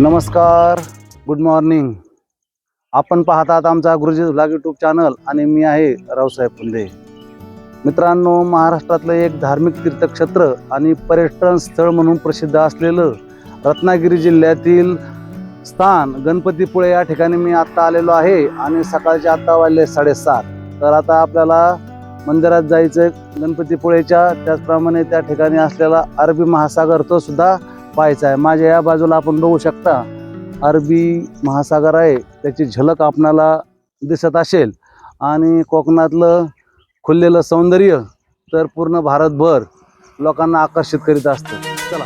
नमस्कार good morning आपण पाहतात आमचा गुरुजी झुलाग यूट्यूब चॅनल आणि मी आहे रावसाहेब पुंदे मित्रांनो महाराष्ट्रातलं एक धार्मिक तीर्थक्षेत्र आणि पर्यटन स्थळ म्हणून प्रसिद्ध असलेलं रत्नागिरी जिल्ह्यातील स्थान गणपतीपुळे या ठिकाणी मी आत्ता आलेलो आहे आणि सकाळचे आत्ता वाजले साडेसात. तर आता आपल्याला मंदिरात जायचं गणपतीपुळेच्या त्याचप्रमाणे त्या ठिकाणी असलेला अरबी महासागर तो सुद्धा पाहायचा आहे. माझ्या या बाजूला आपण बघू शकता अरबी महासागर आहे. त्याची झलक आपणाला दिसत असेल. आणि कोकणातलं खुललेलं सौंदर्य तर पूर्ण भारतभर लोकांना आकर्षित करीत असतं. चला.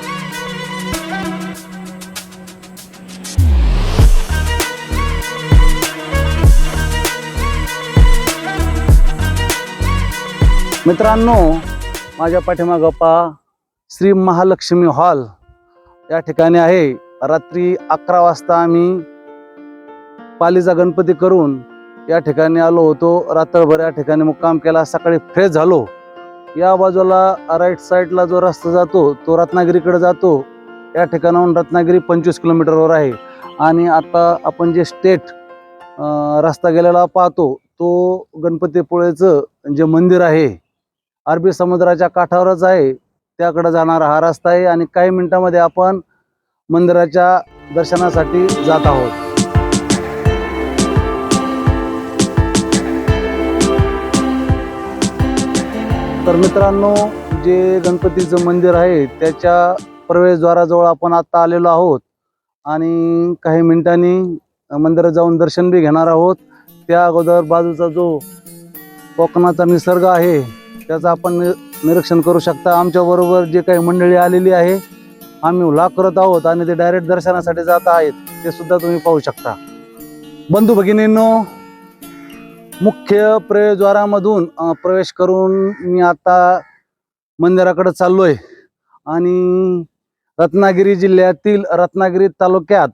मित्रांनो माझ्या पाठीमागं पा श्री महालक्ष्मी हॉल. या ठिकाणी आहे. रात्री अकरा वाजता आम्ही पालीचा गणपती करून या ठिकाणी आलो होतो. रात्रभर या ठिकाणी मुक्काम केला. सकाळी फ्रेश झालो. या बाजूला राईट साईडला जो रस्ता जातो तो रत्नागिरीकडे जातो. या ठिकाणाहून रत्नागिरी पंचवीस किलोमीटरवर आहे. आणि आता आपण जे स्टेट रस्ता गेलेला पाहतो तो गणपतीपुळेचं जे मंदिर आहे अरबी समुद्राच्या काठावरच आहे. त्याकडे जाणारा हा रस्ता आहे आणि काही मिनिटांमध्ये आपण मंदिराच्या दर्शनासाठी जात आहोत. तर मित्रांनो जे गणपतीचं मंदिर आहे त्याच्या प्रवेशद्वाराजवळ आपण आत्ता आलेलो आहोत आणि काही मिनिटांनी मंदिरात जाऊन दर्शन बी घेणार आहोत. त्या अगोदर बाजूचा जो कोकणाचा निसर्ग आहे त्याचा आपण निरीक्षण करू शकता. आमच्याबरोबर जे काही मंडळी आलेली आहे आम्ही व्लॉग करत आहोत आणि ते डायरेक्ट दर्शनासाठी जात आहेत. ते सुद्धा तुम्ही पाहू शकता. बंधू भगिनींनो मुख्य प्रवेशद्वारामधून प्रवेश करून मी आता मंदिराकडे चाललोय. आणि रत्नागिरी जिल्ह्यातील रत्नागिरी तालुक्यात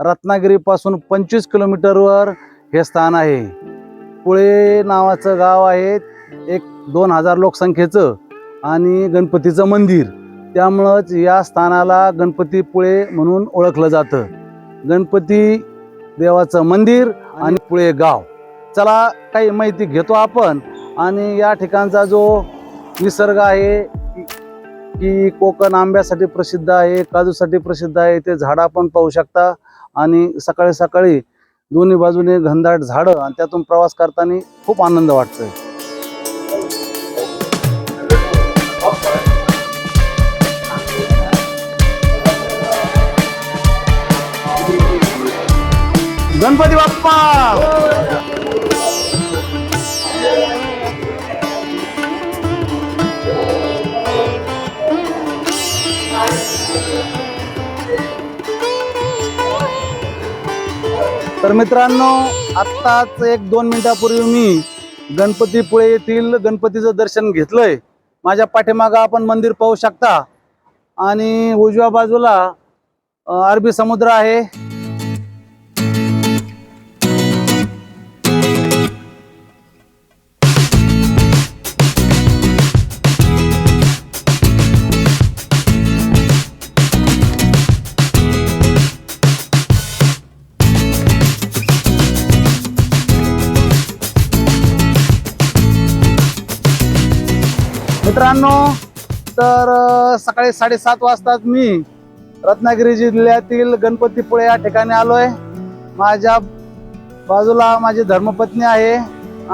रत्नागिरीपासून पंचवीस किलोमीटरवर हे स्थान आहे. पुळे नावाचं गाव आहे. एक दोन हजार लोकसंख्येचं आणि गणपतीचं मंदिर. त्यामुळंच या स्थानाला गणपतीपुळे म्हणून ओळखलं जातं. गणपती देवाचं मंदिर आणि पुळे गाव. चला काही माहिती घेतो आपण. आणि या ठिकाणचा जो निसर्ग आहे की- कोकण आंब्यासाठी प्रसिद्ध आहे काजूसाठी प्रसिद्ध आहे ते झाडं आपण पाहू शकता. आणि सकाळी सकाळी दोन्ही बाजूने घनदाट झाडं आणि त्यातून प्रवास करताना खूप आनंद वाटतोय. गणपती बाप्पा! तर मित्रांनो आत्ताच एक दोन मिनिटापूर्वी मी गणपतीपुळे येथील गणपतीचं दर्शन घेतलंय. माझ्या पाठीमागं आपण मंदिर पाहू शकता. आणि उजव्या बाजूला अरबी समुद्र आहे. मित्रांनो तर सकाळी साडेसात वाजताच मी रत्नागिरी जिल्ह्यातील गणपतीपुळे या ठिकाणी आलोय. माझ्या बाजूला माझी धर्मपत्नी आहे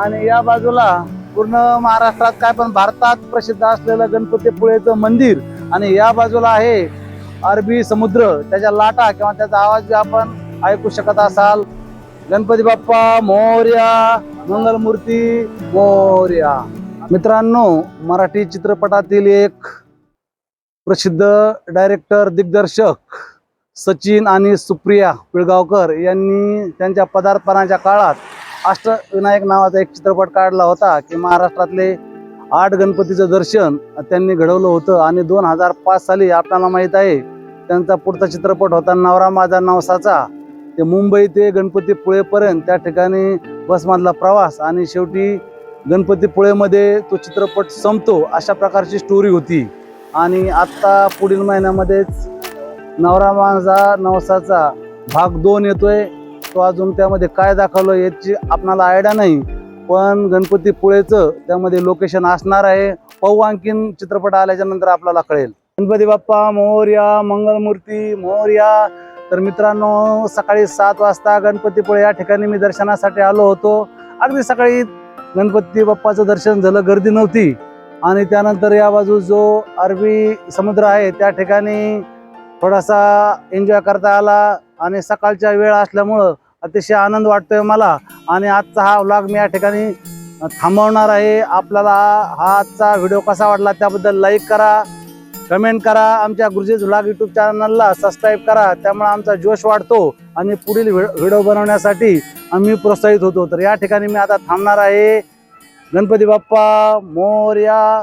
आणि या बाजूला पूर्ण महाराष्ट्रात काय पण भारतात प्रसिद्ध असलेलं गणपतीपुळेचं मंदिर आणि या बाजूला आहे अरबी समुद्र. त्याच्या लाटा किंवा त्याचा आवाज आपण ऐकू शकत असाल गणपती बाप्पा मोर्या मंगलमूर्ती मोर्या. मित्रांनो मराठी चित्रपटातील एक प्रसिद्ध डायरेक्टर दिग्दर्शक सचिन आणि सुप्रिया पिळगावकर यांनी त्यांच्या पदार्पणाच्या काळात अष्टविनायक नावाचा एक चित्रपट काढला होता की महाराष्ट्रातले आठ गणपतीचं दर्शन त्यांनी घडवलं होतं. आणि दोन हजार पाच साली आपल्याला माहीत आहे त्यांचा पुढचा चित्रपट होता नवरा माझा नवसाचा. ते मुंबई ते गणपतीपुळेपर्यंत त्या ठिकाणी बसमधला प्रवास आणि शेवटी गणपतीपुळेमध्ये तो चित्रपट संपतो अशा प्रकारची स्टोरी होती. आणि आत्ता पुढील महिन्यामध्येच नवरा माझा नवसाचा भाग दोन येतोय. तो अजून त्यामध्ये काय दाखवलं याची आपणाला आयडिया नाही. पण गणपतीपुळेचं त्यामध्ये लोकेशन असणार आहे. पाहू आणखीन चित्रपट आल्याच्यानंतर आपल्याला कळेल. गणपती बाप्पा मोर्या मंगलमूर्ती मोर्या. तर मित्रांनो सकाळी सात वाजता गणपतीपुळे या ठिकाणी मी दर्शनासाठी आलो होतो. अगदी सकाळी गणपती बाप्पाचं दर्शन झालं गर्दी नव्हती. आणि त्यानंतर या बाजू जो अरबी समुद्र आहे त्या ठिकाणी थोडासा एन्जॉय करता आला आणि सकाळच्या वेळ असल्यामुळं अतिशय आनंद वाटतोय मला. आणि आजचा हा व्लॉग मी या ठिकाणी थांबवणार आहे. आपल्याला हा आजचा व्हिडिओ कसा वाटला त्याबद्दल लाईक करा. कमेंट करा आमच्या गुरुजी झुलाग युट्यूब चॅनलला सबस्क्राईब करा. त्यामुळे आमचा जोश वाढतो आणि पुढील व्हिडिओ बनवण्यासाठी आम्ही प्रोत्साहित होतो. तर या ठिकाणी मी आता थांबणार आहे. गणपती बाप्पा मोर्या